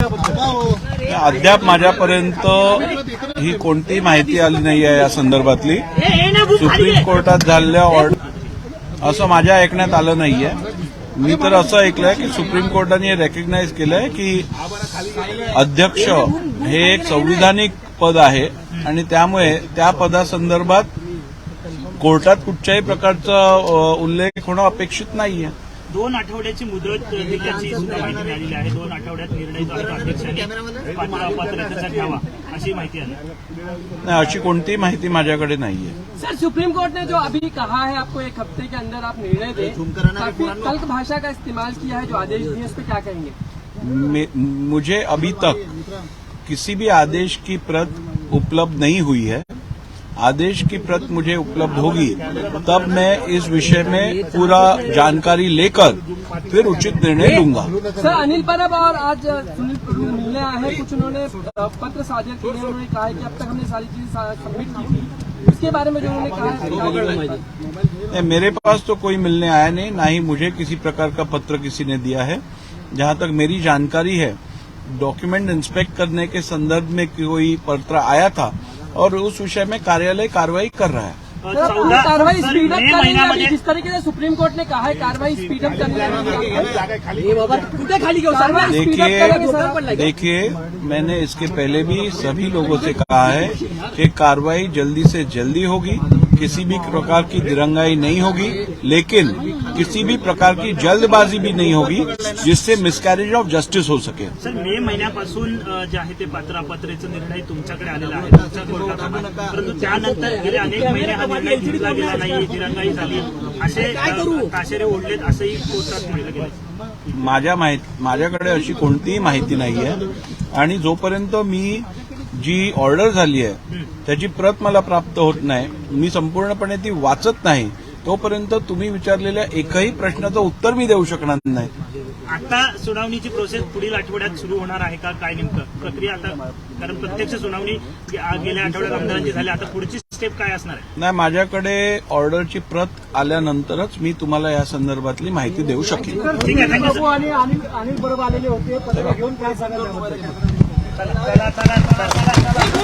अद्याप माझ्यापर्यंत ही कोणतीही माहिती आली नाही आहे या संदर्भातली. सुप्रीम कोर्टात झालेल्या ऑर्डर असं माझ्या ऐकण्यात आलं नाहीये. मी तर असं ऐकलंय की सुप्रीम कोर्टाने रेकग्नाईज केलंय की अध्यक्ष हे एक संविधानिक पद आहे आणि त्यामुळे त्या पदासंदर्भात कोर्टात कुठच्याही प्रकारचा उल्लेख होणं अपेक्षित नाहीये. दोन आठवड्याची मुदत दिल्याची सुद्धा माहिती मिळालेली आहे. दोन आठवड्यात निर्णय तो अध्यक्षांनी पात्र घ्यावा अशी माहिती आली नाही अशी कोणतीही माहिती माझ्याकडे नाहीये. सर सुप्रीम कोर्ट ने जो अभी कहा है आपको एक हफ़्ते के अंदर आप निर्णय दें काफ़ी कल्प भाषा का इस्तेमाल किया है जो आदेश दिए उस पर क्या कहेंगे? मुझे अभी तक किसी भी आदेश की प्रत उपलब्ध नहीं हुई है। आदेश की प्रत मुझे उपलब्ध होगी तब मैं इस विषय में पूरा जानकारी लेकर फिर उचित निर्णय लूँगा। सर अनिल परब और आज सुनील मिलने आए हैं। कुछ उन्होंने पत्र साझा किए हैं। उन्होंने कहा है कि अब तक हमने सारी चीज़ें सबमिट की थी। उसके बारे में जो उन्होंने कहा है मेरे पास तो कोई मिलने आया नहीं ना ही मुझे किसी प्रकार का पत्र किसी ने दिया है। जहाँ तक मेरी जानकारी है डॉक्यूमेंट इंस्पेक्ट करने के संदर्भ में कोई पत्र आया था और उस विषय में कार्यालय कार्रवाई कर रहा है। कार्रवाई स्पीड अप करेंगे जिस तरीके से सुप्रीम कोर्ट ने कहा है कार्रवाई स्पीड अप करने देखिए देखिए मैंने इसके पहले भी सभी लोगों से कहा है कि कार्रवाई जल्दी से जल्दी होगी। किसी भी प्रकार की दिरंगाई नहीं होगी लेकिन किसी भी प्रकार की जल्दबाजी भी नहीं होगी जिससे मिसकैरेज ऑफ जस्टिस हो सके। सर मे महिन्यापासून जे आहे ते निर्णय तुमच्याकडे आलेला आहे तुमच्या कोर्टात परंतु त्यानंतर गेले अनेक महिने हा निर्णय घेतला गेला नाही दिरंगाई झाली. असे अ, ताशेरे ओढलेत असंही कोर्टात म्हटलं गेलं. माझ्या माहीत माझ्याकडे अशी कोणतीही माहिती नाही आहे आणि जोपर्यंत मी जी ऑर्डर झाली आहे त्याची प्रत मला प्राप्त होत नाही. मी संपूर्णपणे ती वाचत नाही. तोपर्यंत तुम्ही विचारलेल्या एकही प्रश्नाचं उत्तर मी देऊ शकणार नाही. आता सुनावणीची प्रोसेस पुढील आठवड्यात सुरू होणार आहे का? काय नेमकं? प्रक्रिया आता कारण प्रत्यक्ष सुनावणी गेल्या आठवड्यात आमदारांची झाली. आता पुढची स्टेप काय असणार आहे? नाही माझ्याकडे ऑर्डरची प्रत आल्यानंतरच मी तुम्हाला या संदर्भातली माहिती देऊ शकेन. ठीक आहे थँक्यू सर आणि अनिल अनिल परब आलेले होते. घेऊन काय चला चला चला चला